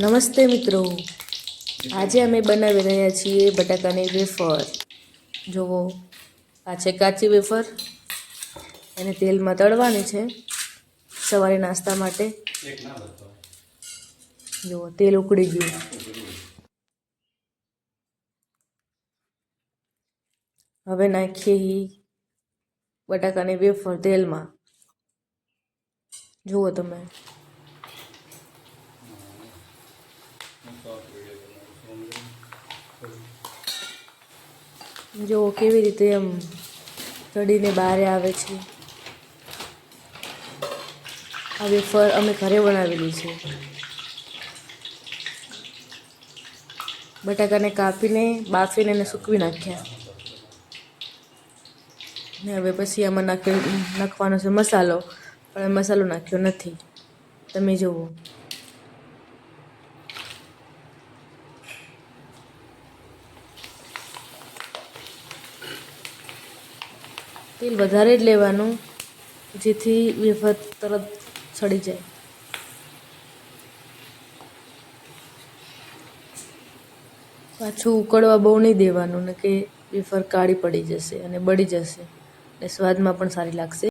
નમસ્તે મિત્રો. આજે અમે બનાવી રહ્યા છીએ બટાકાની વેફર. જુઓ આ છે કાચી વેફર. એને તેલમાં તળવાની છે. સવારે નાસ્તા માટે. જુઓ તેલ ઉકળી ગયું. હવે નાખીએ બટાકાની વેફર તેલમાં. જુઓ તમે. જો, કેવી રીતે એમ ચડીને બહાર આવે છે. આ વેફર અમે ઘરે બનાવેલી છે. બટાકાને કાપીને, બાફીને એને સૂકવી નાખ્યા. ને હવે પછી આમાં નાખી, નાખવાનો છે મસાલો. પણ મસાલો નાખ્યો નથી. તમે જુઓ. તેલ વધારે જ લેવાનું, જેથી વેફર તરત સડી જાય. પાછું ઉકળવા બહુ નહીં દેવાનું ને કે વેફર કાળી પડી જશે અને બળી જશે. અને સ્વાદમાં પણ સારી લાગશે.